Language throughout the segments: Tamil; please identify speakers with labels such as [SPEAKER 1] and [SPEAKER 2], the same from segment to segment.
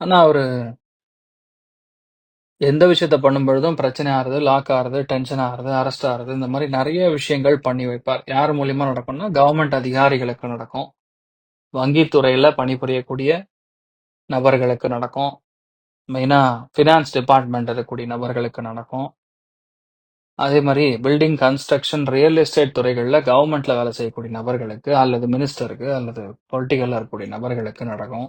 [SPEAKER 1] ஆனால் அவர் எந்த விஷயத்த பண்ணும்பொழுதும் பிரச்சனை ஆகுறது லாக் ஆகுறது டென்ஷன் ஆகுறது அரெஸ்ட் ஆகுறது இந்த மாதிரி நிறைய விஷயங்கள் பண்ணி வைப்பார். யார் மூலியமா நடக்கும்னா கவர்மெண்ட் அதிகாரிகளுக்கு நடக்கும். வங்கித்துறையில பணிபுரியக்கூடிய நபர்களுக்கு நடக்கும். மெயினா ஃபினான்ஸ் டிபார்ட்மெண்ட் இருக்கக்கூடிய நபர்களுக்கு நடக்கும். அதே மாதிரி பில்டிங் கன்ஸ்ட்ரக்ஷன் ரியல் எஸ்டேட் துறைகளில் கவர்மெண்ட்ல வேலை செய்யக்கூடிய நபர்களுக்கு அல்லது மினிஸ்டருக்கு அல்லது பொலிட்டிக்கல்ல இருக்கக்கூடிய நபர்களுக்கு நடக்கும்.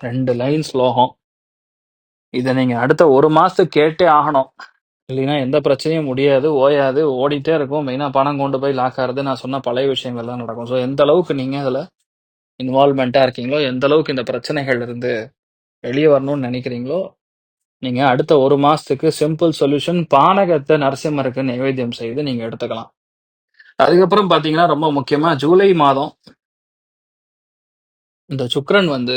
[SPEAKER 1] ரெண்டு லைன் ஸ்லோகம். இதை நீங்க அடுத்த ஒரு மாசத்துக்கு கேட்டே ஆகணும். இல்லைன்னா எந்த பிரச்சனையும் முடியாது ஓயாது ஓடிட்டே இருக்கும். மெயினா பணம் கொண்டு போய் லாக் ஆகிறது நான் சொன்ன பழைய விஷயங்கள் தான் நடக்கும். ஸோ எந்த அளவுக்கு நீங்க அதுல இன்வால்மெண்டா இருக்கீங்களோ எந்த அளவுக்கு இந்த பிரச்சனைகள் இருந்து வெளியே வரணும்னு நினைக்கிறீங்களோ நீங்க அடுத்த ஒரு மாசத்துக்கு சிம்பிள் சொல்யூஷன் பானகத்தை நரசிம்மருக்கு நைவேத்தியம் செய்து நீங்க எடுத்துக்கலாம். அதுக்கப்புறம் பாத்தீங்கன்னா ரொம்ப முக்கியமா ஜூலை மாதம் இந்த சுக்கிரன் வந்து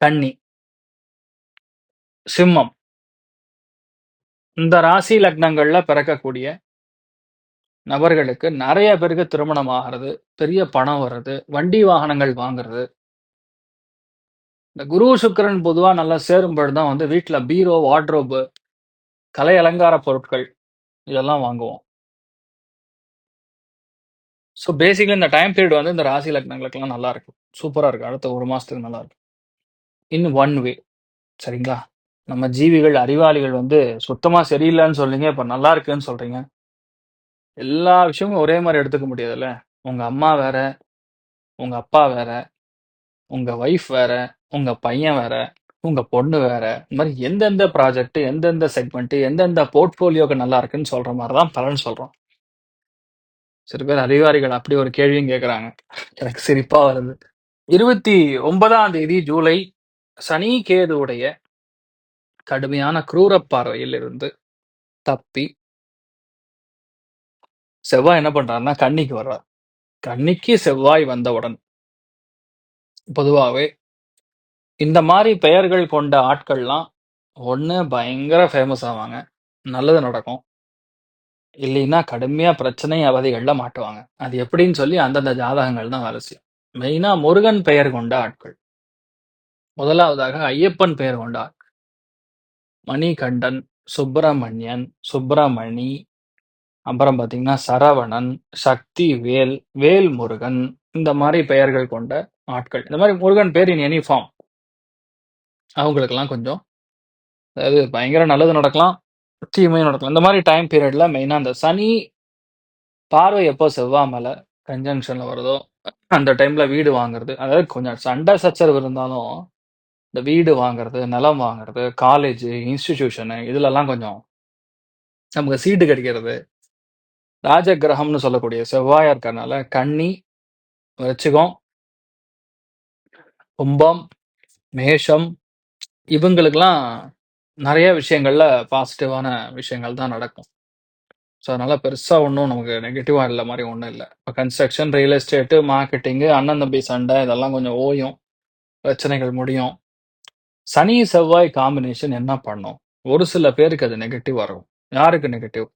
[SPEAKER 1] கன்னி. சிம்மம். இந்த ராசி லக்னங்கள்ல பிறக்கக்கூடிய நபர்களுக்கு நிறைய பேருக்கு திருமணம் ஆகிறது பெரிய பணம் வர்றது வண்டி வாகனங்கள் வாங்குறது. இந்த குரு சுக்கிரன் பொதுவாக நல்லா சேரும் தான் வந்து வீட்டில் பீரோ வார்ட்ரோபு கலை அலங்கார பொருட்கள் இதெல்லாம் வாங்குவோம். ஸோ பேசிக்கலி இந்த டைம் பீரியட் வந்து இந்த ராசி லக்னங்களுக்கெல்லாம் நல்லா இருக்கும். சூப்பராக இருக்கும். அடுத்த ஒரு மாதத்துக்கு நல்லா இருக்கும். இன் ஒன் வே சரிங்களா? நம்ம ஜீவிகள் அறிவாளிகள் வந்து சுத்தமாக சரியில்லைன்னு சொல்றீங்க இப்போ நல்லா இருக்குன்னு சொல்றீங்க. எல்லா விஷயமும் ஒரே மாதிரி எடுத்துக்க முடியாதுல்ல? உங்கள் அம்மா வேற உங்கள் அப்பா வேற உங்கள் ஒய்ஃப் வேற உங்கள் பையன் வேற உங்கள் பொண்ணு வேற இந்த மாதிரி எந்தெந்த ப்ராஜெக்ட் எந்தெந்த செக்மெண்ட் எந்தெந்த போர்ட்ஃபோலியோக்கு நல்லா இருக்குன்னு சொல்ற மாதிரி தான் பலன் சொல்கிறோம் சில பேர் அதிகாரிகள் அப்படி ஒரு கேள்வியும் கேட்குறாங்க எனக்கு சிரிப்பாக வருது. இருபத்தி ஒன்பதாம் தேதி ஜூலை சனி கேதுவுடைய கடுமையான குரூர பார்வையில் இருந்து தப்பி செவ்வாய் என்ன பண்றாருன்னா கன்னிக்கு வர்றார். கன்னிக்கு செவ்வாய் வந்தவுடன் பொதுவாகவே இந்த மாதிரி பெயர்கள் கொண்ட ஆட்கள்லாம் ஒண்ணு பயங்கர ஃபேமஸ் ஆவாங்க. நல்லது நடக்கும். இல்லைன்னா கடுமையாக பிரச்சனை அவதிகளில் மாட்டுவாங்க. அது எப்படின்னு சொல்லி அந்தந்த ஜாதகங்கள் தான் வேலை செய்யும் மெயினாக முருகன் பெயர் கொண்ட ஆட்கள். முதலாவதாக ஐயப்பன் பெயர் கொண்டார். மணிகண்டன் சுப்பிரமணியன் சுப்பிரமணி அப்புறம் பார்த்தீங்கன்னா சரவணன் சக்தி வேல் வேல் முருகன் இந்த மாதிரி பெயர்கள் கொண்ட ஆட்கள். இந்த மாதிரி முருகன் பேர் இன் எனி ஃபார்ம் அவங்களுக்கெல்லாம் கொஞ்சம் அதாவது பயங்கர நல்லது நடக்கலாம் தீமையும் நடக்கலாம். இந்த மாதிரி டைம் பீரியட்ல மெயினாக அந்த சனி பார்வை எப்போ செவ்வாய் மேல வருதோ அந்த டைம்ல வீடு வாங்குறது. அதாவது கொஞ்சம் சண்டை சச்சரவு இருந்தாலும் இந்த வீடு வாங்குறது நிலம் வாங்குறது காலேஜ் இன்ஸ்டிடியூஷனு இதுலலாம் கொஞ்சம் நமக்கு சீட்டு கிடைக்கிறது. ராஜ கிரகம்னு சொல்லக்கூடிய செவ்வாயா இருக்கிறதுனால கன்னி வச்சுக்கோம் கும்பம் மேஷம் இவங்களுக்கெல்லாம் நிறைய விஷயங்கள்ல பாசிட்டிவான விஷயங்கள் தான் நடக்கும். ஸோ அதனால பெருசா ஒன்றும் நமக்கு நெகட்டிவா இல்லை மாதிரி ஒன்றும் இல்லை. இப்போ கன்ஸ்ட்ரக்ஷன் ரியல் எஸ்டேட்டு மார்க்கெட்டிங்கு அண்ணன் தம்பி சண்டை இதெல்லாம் கொஞ்சம் ஓயும். பிரச்சனைகள் முடியும். சனி செவ்வாய் காம்பினேஷன் என்ன பண்ணும்? ஒரு சில பேருக்கு அது நெகட்டிவ் வரும் யாருக்கு நெகட்டிவ்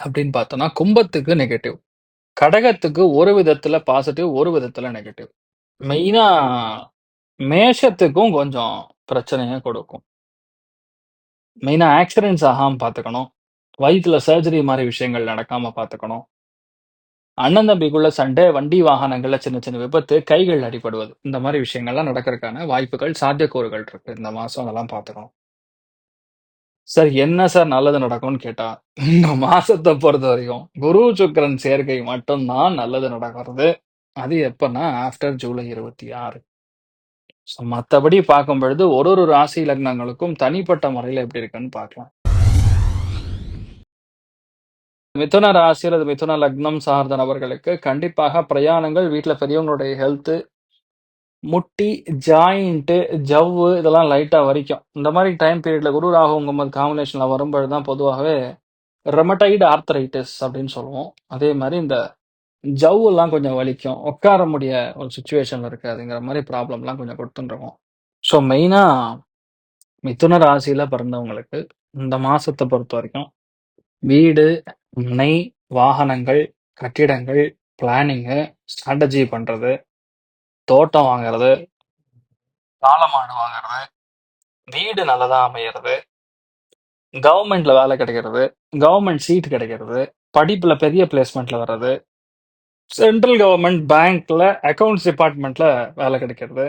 [SPEAKER 1] அப்படின்னு பார்த்தோம்னா கும்பத்துக்கு நெகட்டிவ் கடகத்துக்கு ஒரு விதத்துல பாசிட்டிவ் ஒரு விதத்துல நெகட்டிவ் மெயினா மேஷத்துக்கும் கொஞ்சம் பிரச்சனையை கொடுக்கும். மெயினா ஆக்சிடென்ட்ஸ் ஆகாம பார்த்துக்கணும். வயிற்றுல சர்ஜரி மாதிரி விஷயங்கள் நடக்காம பார்த்துக்கணும். அண்ணன் தம்பிக்குள்ள சண்டை வண்டி வாகனங்கள்ல சின்ன சின்ன விபத்து கைகள் அடிபடுவது. இந்த மாதிரி விஷயங்கள்லாம் நடக்கிறதுக்கான வாய்ப்புகள் சாத்தியக்கூறுகள் இருக்கு. இந்த மாசம் அதெல்லாம் பார்த்துக்கணும் சார் என்ன சார் நல்லது நடக்கும்னு கேட்டா இந்த மாசத்தை பொறுத்த வரைக்கும் குரு சுக்கரன் சேர்க்கை மட்டும்தான் நல்லது நடக்கிறது. அது எப்பன்னா ஆஃப்டர் ஜூலை இருபத்தி ஆறு. ஸோ மற்றபடி பார்க்கும் பொழுது ஒரு ஒரு ராசி லக்னங்களுக்கும் தனிப்பட்ட முறையில் எப்படி இருக்குன்னு பார்க்கலாம். மிதுன ராசி அல்லது மிதுன லக்னம் சார்ந்த நபர்களுக்கு கண்டிப்பாக பிரயாணங்கள் வீட்டில் பெரியவங்களுடைய ஹெல்த்து முட்டி ஜாயிண்ட்டு ஜவ்வு இதெல்லாம் லைட்டாக வரைக்கும். இந்த மாதிரி டைம் பீரியடில் குரு ராகு உங்க காம்பினேஷனில் வரும்பொழுது தான் பொதுவாகவே ரெமடைடு ஆர்த்தரைட்டிஸ் அப்படின்னு சொல்லுவோம். அதே மாதிரி இந்த ஜவ்வெல்லாம் கொஞ்சம் வலிக்கும். உட்கார முடிய ஒரு சுச்சுவேஷனில் இருக்காதுங்கிற மாதிரி ப்ராப்ளம்லாம் கொஞ்சம் கொடுத்துட்டுருக்கோம். ஸோ மெயினாக மிதுன ராசியில் பிறந்தவங்களுக்கு இந்த மாதத்தை பொறுத்த வரைக்கும் வீடு மனை வாகனங்கள் கட்டிடங்கள் பிளானிங்கு ஸ்ட்ராட்டஜி பண்ணுறது தோட்டம் வாங்குறது காளமாடு வாங்குறது வீடு நல்லதா அமையிறது கவர்மெண்ட்ல வேலை கிடைக்கிறது கவர்மெண்ட் சீட் கிடைக்கிறது படிப்புல பெரிய பிளேஸ்மெண்ட்ல வர்றது சென்ட்ரல் கவர்மெண்ட் பேங்க்ல அக்கவுண்ட்ஸ் டிபார்ட்மெண்ட்ல வேலை கிடைக்கிறது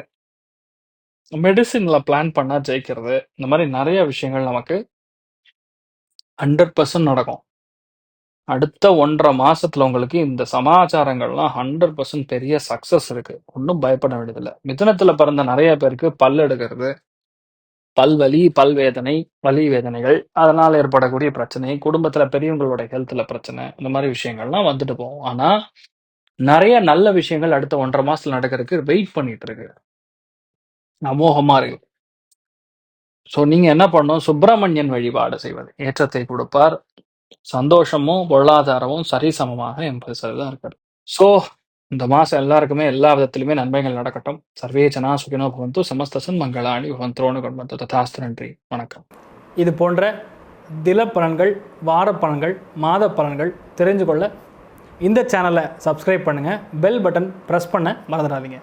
[SPEAKER 1] மெடிசின்ல பிளான் பண்ணா ஜெயிக்கிறது இந்த மாதிரி நிறைய விஷயங்கள் நமக்கு ஹண்ட்ரட் பர்சன்ட் நடக்கும். அடுத்த ஒன்றரை மாசத்துல உங்களுக்கு இந்த சமாச்சாரங்கள்லாம் ஹண்ட்ரட் பர்சன்ட் பெரிய சக்சஸ் இருக்கு. ஒன்றும் பயப்பட வேண்டியதில்லை. மிதுனத்துல பிறந்த நிறைய பேருக்கு பல் எடுக்கிறது பல்வலி பல்வேதனை வலி வேதனைகள் அதனால ஏற்படக்கூடிய பிரச்சனை குடும்பத்துல பெரியவங்களோட ஹெல்த்ல பிரச்சனை இந்த மாதிரி விஷயங்கள்லாம் வந்துட்டு போகும். ஆனா நிறைய நல்ல விஷயங்கள் அடுத்த ஒன்றரை மாசத்துல நடக்கிறதுக்கு வெயிட் பண்ணிட்டு இருக்கு. அமோகமா இருக்கு. ஸோ நீங்க என்ன பண்ணணும்? சுப்பிரமணியன் வழிபாடு செய்வது. ஏற்றத்தை கொடுப்பார். சந்தோஷமும் பொருளாதாரமும் சரிசமமாக எண்பது சதவீதம் இருக்காது ஸோ இந்த மாசம் எல்லாருக்குமே எல்லா விதத்திலுமே நன்மைகள் நடக்கட்டும். சர்வே ஜனா சுகினோ பவந்து சமஸ்தசன் மங்களாணி பவந்தோனு கொண்டு ததாஸ்து நன்றி. வணக்கம். இது போன்ற தில பலன்கள் வார பலன்கள் மாத பலன்கள் தெரிஞ்சு கொள்ள இந்த சேனலை சப்ஸ்கிரைப் பண்ணுங்கள் பெல் பட்டன் ப்ரெஸ் பண்ண மறந்துடாதீங்க.